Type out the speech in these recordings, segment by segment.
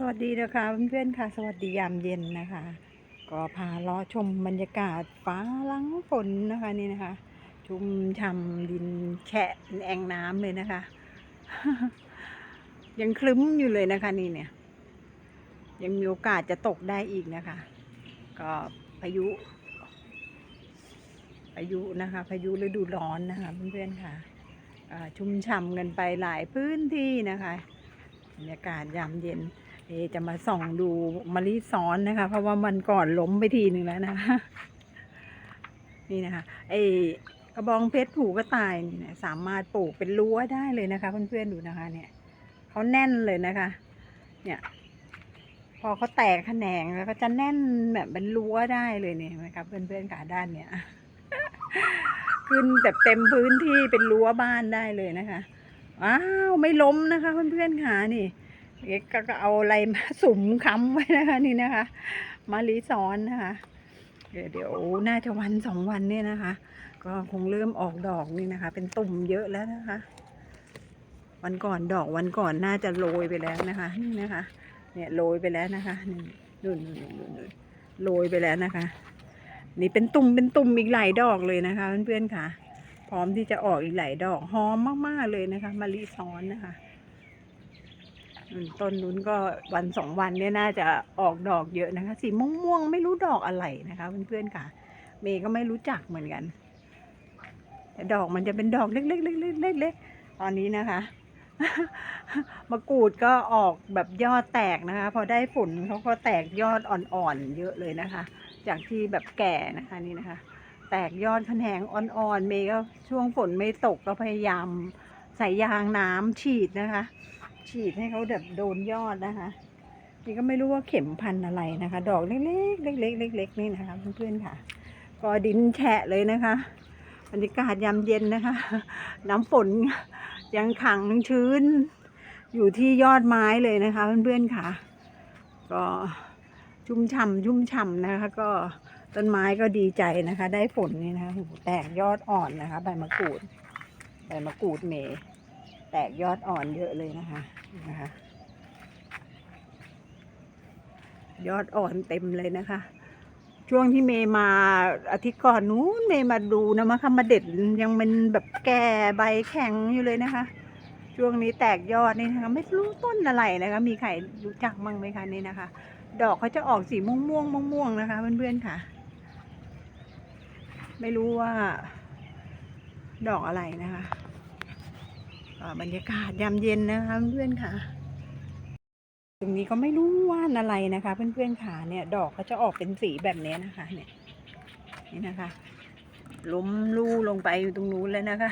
สวัสดีนะคะเพื่อนๆค่ะ สวัสดียามเย็นนะคะ ก็พาล้อชมบรรยากาศฟ้าหลังฝนนะคะนี่นะคะ ชุ่มช่ำดินแฉะแอ่งน้ำเลยนะคะ ยังคลึ้มอยู่เลยนะคะนี่เนี่ย ยังมีโอกาสจะตกได้อีกนะคะ ก็พายุพายุนะคะพายุฤดูร้อนนะคะเพื่อนๆค่ะชุ่มฉ่ำกันไปหลายพื้นที่นะคะบรรยากาศยามเย็น เอจะมาส่องดูมะลิซ้อนนะคะ เพราะว่ามันก่อนล้มไปทีหนึ่งแล้วนะคะนี่นะคะไอกระบองเพชรผูกกระต่ายนี่นะสามารถปลูกเป็นรั้วได้เลยนะคะ เพื่อนๆดูนะคะ เนี่ยเขาแน่นเลยนะคะ เนี่ยพอเขาแตกแขนงแล้วก็จะแน่นแบบเป็นรั้วได้เลยเนี่ยนไหมครับเพื่อนๆขาด้านเนี่ยขึ้นแบบเต็มพื้นที่เป็นรั้วบ้านได้เลยนะคะว้าวไม่ล้มนะคะ เพื่อนๆค่ะนี่ เอ็กก็เอาอะไรมาสุมค้ำไว้นะคะนี่นะคะ มาลีซ้อนนะคะเดี๋ยวน่าจะวันสองวันเนี่ยนะคะ ก็คงเริ่มออกดอกนี่นะคะ เป็นตุ่มเยอะแล้วนะคะ วันก่อนดอกวันก่อนน่าจะโรยไปแล้วนะคะนี่นะคะ เนี่ยโรยไปแล้วนะคะนี่นู่นนู่นนู่นนู่นโรยไปแล้วนะคะ นี่เป็นตุ่มเป็นตุ่มอีกหลายดอกเลยนะคะเพื่อนๆค่ะ พร้อมที่จะออกอีกหลายดอกหอมมากๆเลยนะคะมะลิซ้อนนะคะ ต้นนู้นก็วันสองวันเนี่ยน่าจะออกดอกเยอะนะคะ สีม่วงๆไม่รู้ดอกอะไรนะคะเพื่อนๆค่ะ เมย์ก็ไม่รู้จักเหมือนกันแต่ดอกมันจะเป็นดอกเล็กๆๆๆๆๆตอนนี้นะคะ มะกรูดก็ออกแบบยอดแตกนะคะ พอได้ฝนเขาก็แตกยอดอ่อนๆเยอะเลยนะคะ จากที่แบบแก่นะคะนี่นะคะ แตกยอดแขนงอ่อนๆเมย์ก็ช่วงฝนไม่ตกก็พยายามใส่ยางน้ำฉีดนะคะ ฉีดให้เขาแบบโดนยอดนะคะ นี่ก็ไม่รู้ว่าเข็มพันอะไรนะคะ ดอกเล็กๆเล็กๆเล็กๆนี่นะคะเพื่อนๆค่ะ ก็ดินแฉะเลยนะคะบรรยากาศยามเย็นนะคะ น้ำฝนยังขังชื้น อยู่ที่ยอดไม้เลยนะคะ เพื่อนๆค่ะ ก็ชุ่มฉ่ำชุ่มฉ่ำนะคะ ก็ต้นไม้ก็ดีใจนะคะ ได้ฝนนี่นะคะแตกยอดอ่อนนะคะ ใบมะกรูด ใบมะกรูดเมย์ ตกยอดอ่อนเยอะเลยนะคะนะคะ ยอดอ่อนเต็มเลยนะคะ ช่วงที่เมย์มาอาทิตย์ก่อนนู้นเมย์มาดูนะมะขามมาเด็ดยังเป็นแบบแก่ใบแข็งอยู่เลยนะคะ ช่วงนี้แตกยอดนี่นะคะ ไม่รู้ต้นอะไรนะคะ มีใครรู้จักมั้งไหมคะนี่นะคะ ดอกเขาจะออกสีม่วงม่วงม่วงวงนะคะเพื่อนๆค่ะ ไม่รู้ว่า ดอกอะไรนะคะ บรรยากาศยามเย็นนะคะเพื่อนๆค่ะ ตรงนี้ก็ไม่รู้ว่านอะไรนะคะ เพื่อนๆค่ะเนี่ย ดอกเขาจะออกเป็นสีแบบนี้นะคะ เนี่ยนี่นะคะล้มลู่ลงไปอยู่ตรงนู้นเลยนะคะ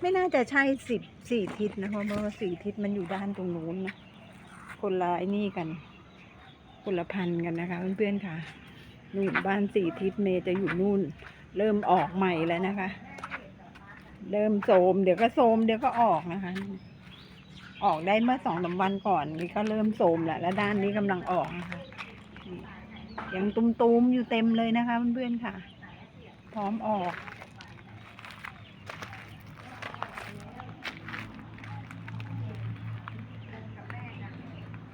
ไม่น่าจะใช่สิบสี่ทิศนะคะเพราะว่าสี่ทิศมันอยู่ด้านตรงนู้นนะคนละไอ้นี่กัน คนละพันกันนะคะเพื่อนๆค่ะนู่นบ้านสี่ทิศเมย์จะอยู่นู่น เริ่มออกใหม่แล้วนะคะ เริ่มโสมเดี๋ยวก็โสมเดี๋ยวก็ออกนะคะ ออกได้เมื่อสองสามวันก่อนนี่ก็เริ่มโสมแล้วแล้วด้านนี้กำลังออกนะคะยังตุ้มๆอยู่เต็มเลยนะคะเพื่อนๆค่ะ พร้อมออก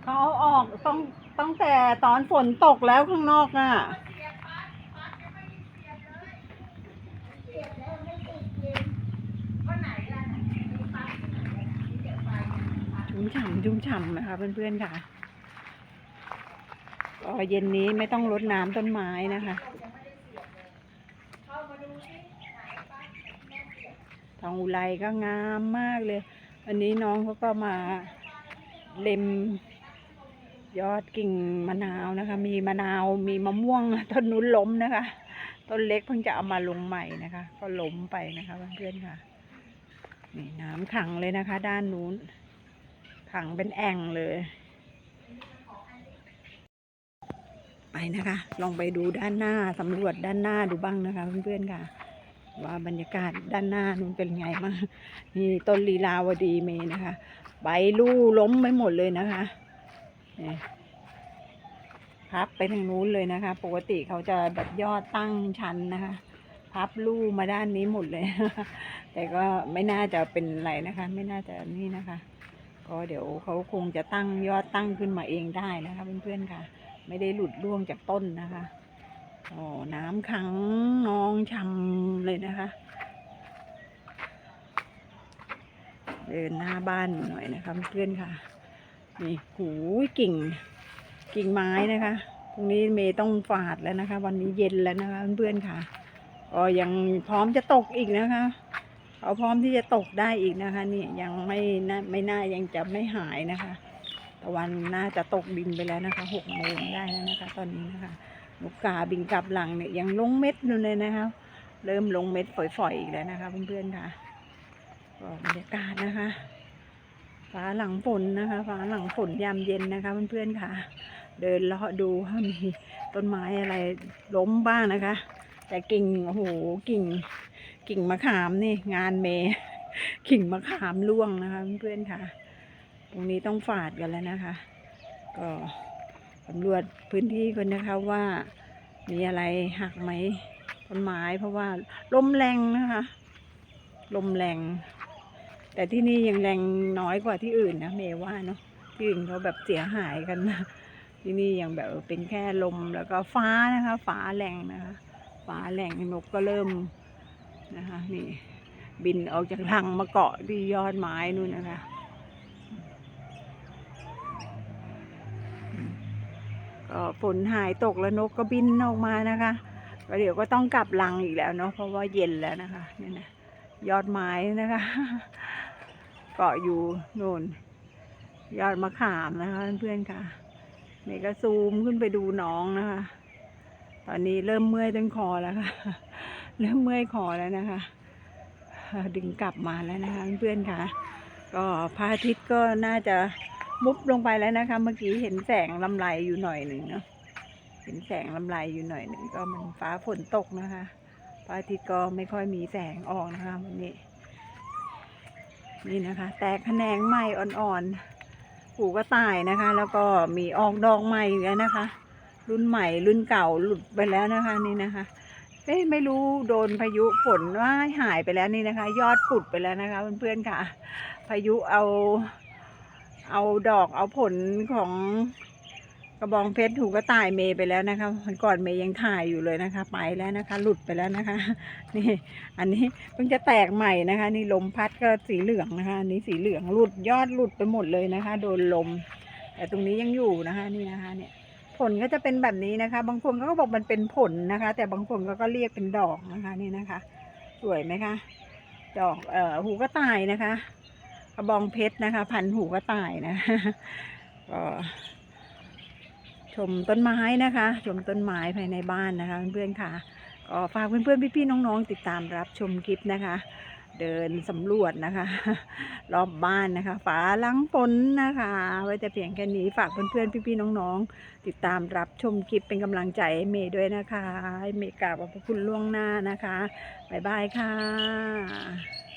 เขาเอาออกต้องตั้งแต่ตอนฝนตกแล้วข้างนอกน่ะ มฉ่ำชุ่มฉ่ำนะคะเพื่อนๆค่ะก็เย็นนี้ไม่ต้องรดน้ำต้นไม้นะคะทองอุไรก็งามมากเลย อันนี้น้องเขาก็มาเล็มยอดกิ่งมะนาวนะคะ มีมะนาว มีมะม่วง ต้นนู้นล้มนะคะ ต้นเล็กเพิ่งจะเอามาลงใหม่นะคะ ก็ล้มไปนะคะเพื่อนๆค่ะ นี่น้ำขังเลยนะคะ ด้านนู้น ขังเป็นแอ่งเลย ไปนะคะ ลองไปดูด้านหน้าสำรวจด้านหน้าดูบ้างนะคะ เพื่อนๆค่ะ ว่าบรรยากาศด้านหน้านู้นเป็นไงบ้างนี่ต้นลีลาวดีเมนะคะ ใบลู่ล้มไปหมดเลยนะคะพับไปทางนู้นเลยนะคะ ปกติเขาจะแบบยอดตั้งชั้นนะคะ พับลู่มาด้านนี้หมดเลย แต่ก็ไม่น่าจะเป็นไรนะคะ ไม่น่าจะนี่นะคะ ก็เดี๋ยวเขาคงจะตั้งยอดตั้งขึ้นมาเองได้นะคะเพื่อนๆค่ะ ไม่ได้หลุดร่วงจากต้นนะคะอ๋อน้ำขังนองชำเลยนะคะ เดินหน้าบ้านหน่อยนะคะเพื่อนๆค่ะ นี่หูกิ่ง กิ่งไม้นะคะพรุ่งนี้เมย์ต้องฝาดแล้วนะคะ วันนี้เย็นแล้วนะคะเพื่อนๆค่ะก็ยังพร้อมจะตกอีกนะคะ เขาพร้อมที่จะตกได้อีกนะคะนี่ยังไม่น่าไม่น่ายังจะไม่หายนะคะตะวันน่าจะตกดินไปแล้วนะคะหกโมงได้แล้วนะคะ ตอนนี้นะคะนกกาบินกลับหลังเนี่ยยังลงเม็ดอยู่เลยนะคะ เริ่มลงเม็ดฝอยๆอีกแล้วนะคะ เพื่อนๆค่ะก็บรรยากาศนะคะ ฟ้าหลังฝนนะคะ ฟ้าหลังฝนยามเย็นนะคะ เพื่อนๆค่ะ เดินเลาะดูว่ามีต้นไม้อะไรล้มบ้างนะคะ แต่กิ่งโอ้โหกิ่ง กิ่งมะขามนี่งานเมกิ่งมะขามร่วงนะคะเพื่อนๆค่ะ ตรงนี้ต้องฝาดกันแล้วนะคะ ก็สำรวจพื้นที่กันนะคะว่ามีอะไรหักไหมต้นไม้เพราะว่าลมแรงนะคะ ลมแรง แต่ที่นี่ยังแรงน้อยกว่าที่อื่นนะเมยว่าเนาะที่อื่นเขาแบบเสียหายกันนะที่นี่ยังแบบเป็นแค่ลมแล้วก็ฟ้านะคะ ฟ้าแรงนะคะ ฟ้าแรงนกก็เริ่ม นะคะนี่บินออกจากรังมาเกาะที่ยอดไม้นู่นนะคะก็ฝนหายตกแล้วนกก็บินออกมานะคะก็เดี๋ยวก็ต้องกลับรังอีกแล้วเนาะเพราะว่าเย็นแล้วนะคะเนี่ยนะยอดไม้นะคะ เกาะอยู่โน่นยอดมะขามนะคะเพื่อนๆค่ะนี่ก็ซูมขึ้นไปดูน้องนะคะ ตอนนี้เริ่มเมื่อยต้นคอแล้วค่ะ เริ่มเมื่อยคอแล้วนะคะ ดึงกลับมาแล้วนะคะเพื่อนๆค่ะ ก็พระอาทิตย์ก็น่าจะมุบลงไปแล้วนะคะ เมื่อกี้เห็นแสงลำไรอยู่หน่อยหนึ่งเนาะ เห็นแสงลำไรอยู่หน่อยหนึ่งก็มันฟ้าฝนตกนะคะ พระอาทิตย์ก็ไม่ค่อยมีแสงออกนะคะวันนี้ นี่นะคะ แตกแขนงใหม่อ่อนๆผูกก็ตายนะคะ แล้วก็มีออกดอกใหม่แล้วนะคะ รุ่นใหม่รุ่นเก่าหลุดไปแล้วนะคะนี่นะคะเอ๊ะไม่รู้โดนพายุฝนว่าหายไปแล้วนี่นะคะ ยอดกุดไปแล้วนะคะเพื่อนๆค่ะ พายุเอา เอาดอกเอาผลของกระบองเพชรถูกก็ตายเมย์ไปแล้วนะคะวันก่อนเมย์ยังถ่ายอยู่เลยนะคะ ไปแล้วนะคะ หลุดไปแล้วนะคะ นี่ อันนี้เพิ่งจะแตกใหม่นะคะ นี่ลมพัดก็สีเหลืองนะคะอันนี้สีเหลืองหลุดยอดหลุดไปหมดเลยนะคะ โดนลม แต่ตรงนี้ยังอยู่นะคะ นี่นะคะ เนี่ย ลก็จะเป็นแบบนี้นะคะ บางคนก็บอกมันเป็นผลนะคะ แต่บางคนก็ก็เรียกเป็นดอกนะคะนี่นะคะ สวยไหมคะดอกเอ่อหูกระต่ายนะคะกระบองเพชรนะคะ พันหูกระต่ายนะก็ชมต้นไม้นะคะ ชมต้นไม้ภายในบ้านนะคะ เพื่อนๆค่ะก็ฝากเพื่อนๆพี่ๆน้องๆ ติดตามรับชมคลิปนะคะ เดินสำรวจนะคะ รอบบ้านนะคะ ฝาหลังฝนนะคะ ไว้แต่เพียงแค่นี้ฝากเพื่อนๆพี่ๆน้องๆ ติดตามรับชมคลิปเป็นกำลังใจให้เมย์ด้วยนะคะให้เมย์กราบขอบพระคุณล่วงหน้านะคะบ๊ายบายค่ะ